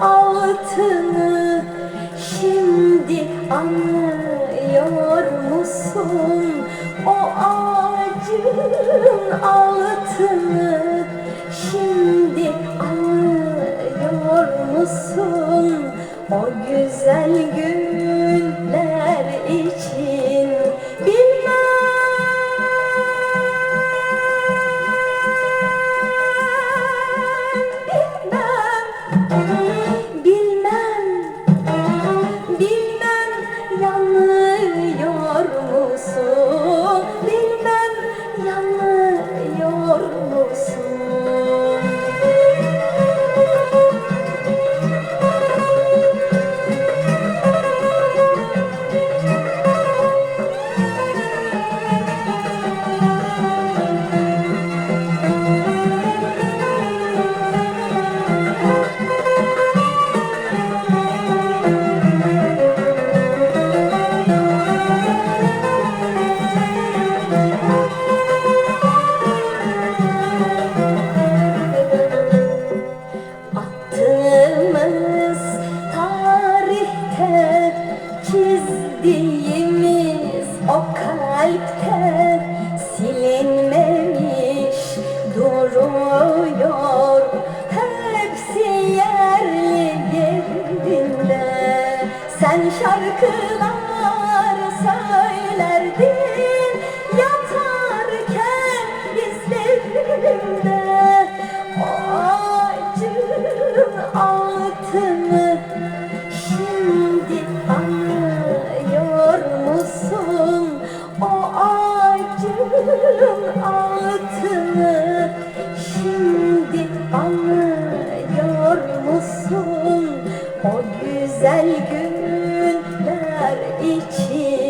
altını şimdi anlıyor musun? O ağacın altını şimdi anlıyor musun? O güzel günler için bilmem çizdiğimiz o kalpte silinmemiş duruyor. Hepsi yerli yerinde sen şarkılar söylerdin altını şimdi anlıyor musun? O güzel günler için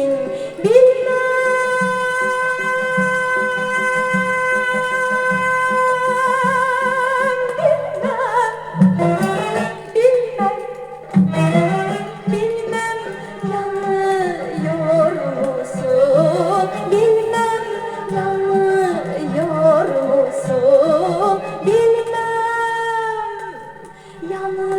要吗